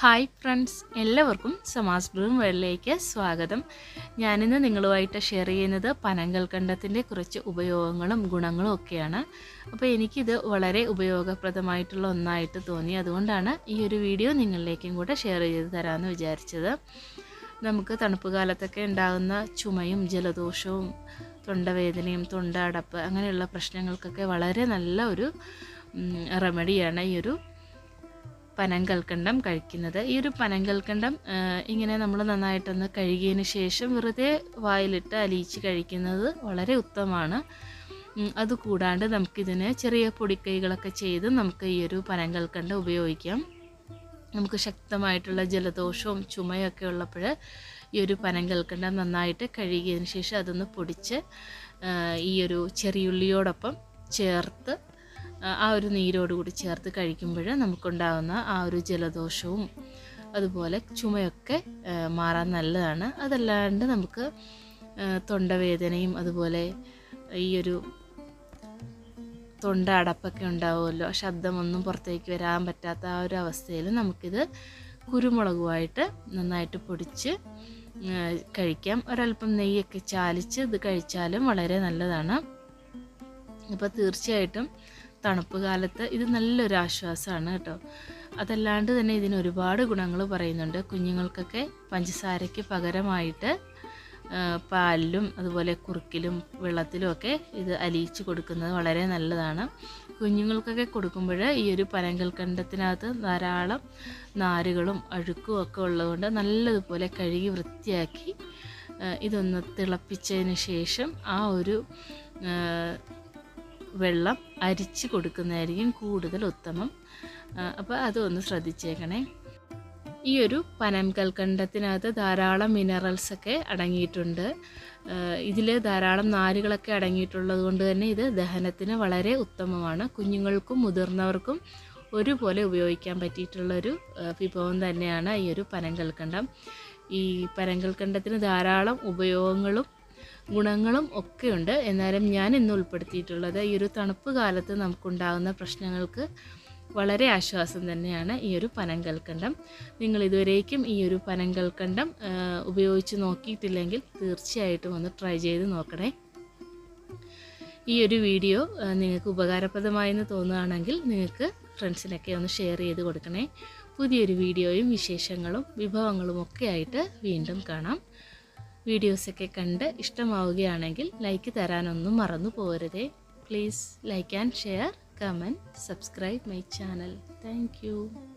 Hi friends എല്ലാവർക്കും സമാസ് broom വേളിലേക്ക് സ്വാഗതം. ഞാനിന്ന് നിങ്ങളുമായിട്ട് ഷെയർ ചെയ്യുന്നത് പനങ്കൽക്കണ്ടത്തിന്റെ കുറച്ച് ഉപയോഗങ്ങളും ഗുണങ്ങളും ഒക്കെയാണ്. അപ്പോൾ എനിക്കിത് വളരെ ഉപയോഗപ്രദമായിട്ടുള്ള ഒന്നായിട്ട് തോന്നി. അതുകൊണ്ടാണ് ഈ ഒരു വീഡിയോ നിങ്ങളിലേക്കും കൂടെ ഷെയർ ചെയ്ത് തരാമെന്ന് വിചാരിച്ചത്. നമുക്ക് തണുപ്പ് കാലത്തൊക്കെ ഉണ്ടാകുന്ന ചുമയും ജലദോഷവും തൊണ്ടവേദനയും തൊണ്ട അടപ്പ് അങ്ങനെയുള്ള പ്രശ്നങ്ങൾക്കൊക്കെ വളരെ നല്ല ഒരു റെമഡിയാണ് ഈ ഒരു പനങ്കൽക്കണ്ടം കഴിക്കുന്നത്. ഈ ഒരു പനങ്കൽക്കണ്ടം ഇങ്ങനെ നമ്മൾ നന്നായിട്ടൊന്ന് കഴുകിയതിന് ശേഷം വെറുതെ വായിലിട്ട് അലിയിച്ച് കഴിക്കുന്നത് വളരെ ഉത്തമമാണ്. അതുകൂടാണ്ട് നമുക്കിതിന് ചെറിയ പൊടിക്കൈകളൊക്കെ ചെയ്ത് നമുക്ക് ഈ ഒരു പനങ്കൽക്കണ്ടം ഉപയോഗിക്കാം. നമുക്ക് ശക്തമായിട്ടുള്ള ജലദോഷവും ചുമയൊക്കെ ഉള്ളപ്പോൾ ഈ ഒരു പനങ്കൽക്കണ്ടം നന്നായിട്ട് കഴുകിയതിന് ശേഷം അതൊന്ന് പൊടിച്ച് ഈ ഒരു ചെറിയുള്ളിയോടൊപ്പം ചേർത്ത് ആ ഒരു നീരോട് കൂടി ചേർത്ത് കഴിക്കുമ്പോൾ നമുക്കുണ്ടാകുന്ന ആ ഒരു ജലദോഷവും അതുപോലെ ചുമയൊക്കെ മാറാൻ നല്ലതാണ്. അതല്ലാണ്ട് നമുക്ക് തൊണ്ടവേദനയും അതുപോലെ ഈ ഒരു തൊണ്ട അടപ്പൊക്കെ ഉണ്ടാവുമല്ലോ ശബ്ദമൊന്നും പുറത്തേക്ക് വരാൻ പറ്റാത്ത ആ ഒരു അവസ്ഥയിൽ നമുക്കിത് കുരുമുളകുമായിട്ട് നന്നായിട്ട് പൊടിച്ച് കഴിക്കാം. ഒരല്പം നെയ്യൊക്കെ ചാലിച്ച് ഇത് കഴിച്ചാലും വളരെ നല്ലതാണ്. അപ്പോൾ തീർച്ചയായിട്ടും തണുപ്പ് കാലത്ത് ഇത് നല്ലൊരു ആശ്വാസമാണ് കേട്ടോ. അതല്ലാണ്ട് തന്നെ ഇതിന് ഒരുപാട് ഗുണങ്ങൾ പറയുന്നുണ്ട്. കുഞ്ഞുങ്ങൾക്കൊക്കെ പഞ്ചസാരയ്ക്ക് പകരമായിട്ട് പാലിലും അതുപോലെ കുറുക്കിലും വെള്ളത്തിലും ഒക്കെ ഇത് അലിയിച്ച് കൊടുക്കുന്നത് വളരെ നല്ലതാണ്. കുഞ്ഞുങ്ങൾക്കൊക്കെ കൊടുക്കുമ്പോൾ ഈ ഒരു പനങ്കൽക്കണ്ടത്തിനകത്ത് ധാരാളം നാരുകളും അഴുക്കും ഒക്കെ ഉള്ളതുകൊണ്ട് നല്ലതുപോലെ കഴുകി വൃത്തിയാക്കി ഇതൊന്ന് തിളപ്പിച്ചതിന് ശേഷം ആ ഒരു വെള്ളം അരിച്ച് കൊടുക്കുന്നതായിരിക്കും കൂടുതൽ ഉത്തമം. അപ്പോൾ അതൊന്ന് ശ്രദ്ധിച്ചേക്കണേ. ഈ ഒരു പനം കൽക്കണ്ടത്തിനകത്ത് ധാരാളം മിനറൽസൊക്കെ അടങ്ങിയിട്ടുണ്ട്. ഇതിൽ ധാരാളം നാരുകളൊക്കെ അടങ്ങിയിട്ടുള്ളത് കൊണ്ട് തന്നെ ഇത് ദഹനത്തിന് വളരെ ഉത്തമമാണ്. കുഞ്ഞുങ്ങൾക്കും മുതിർന്നവർക്കും ഒരുപോലെ ഉപയോഗിക്കാൻ പറ്റിയിട്ടുള്ളൊരു വിഭവം തന്നെയാണ് ഈ ഒരു പനങ്കൽക്കണ്ടം ഈ പനങ്കൽക്കണ്ടത്തിന് ധാരാളം ഉപയോഗങ്ങളും ഗുണങ്ങളും ഒക്കെയുണ്ട്. എന്നാലും ഞാൻ ഇന്ന് ഉൾപ്പെടുത്തിയിട്ടുള്ളത് ഈ ഒരു തണുപ്പ് കാലത്ത് നമുക്കുണ്ടാകുന്ന പ്രശ്നങ്ങൾക്ക് വളരെ ആശ്വാസം തന്നെയാണ് ഈ ഒരു പനങ്കൽക്കണ്ടം. നിങ്ങൾ ഇതുവരേക്കും ഈ ഒരു പനങ്കൽക്കണ്ടം ഉപയോഗിച്ച് നോക്കിയിട്ടില്ലെങ്കിൽ തീർച്ചയായിട്ടും ഒന്ന് ട്രൈ ചെയ്ത് നോക്കണേ. ഈ ഒരു വീഡിയോ നിങ്ങൾക്ക് ഉപകാരപ്രദമായെന്ന് തോന്നുകയാണെങ്കിൽ നിങ്ങൾക്ക് ഫ്രണ്ട്സിനൊക്കെ ഒന്ന് ഷെയർ ചെയ്ത് കൊടുക്കണേ. പുതിയൊരു വീഡിയോയും വിശേഷങ്ങളും വിഭവങ്ങളും ഒക്കെ ആയിട്ട് വീണ്ടും കാണാം. വീഡിയോസൊക്കെ കണ്ട് ഇഷ്ടമാവുകയാണെങ്കിൽ ലൈക്ക് തരാനൊന്നും മറന്നു പോകരുതേ please like and share comment subscribe my channel thank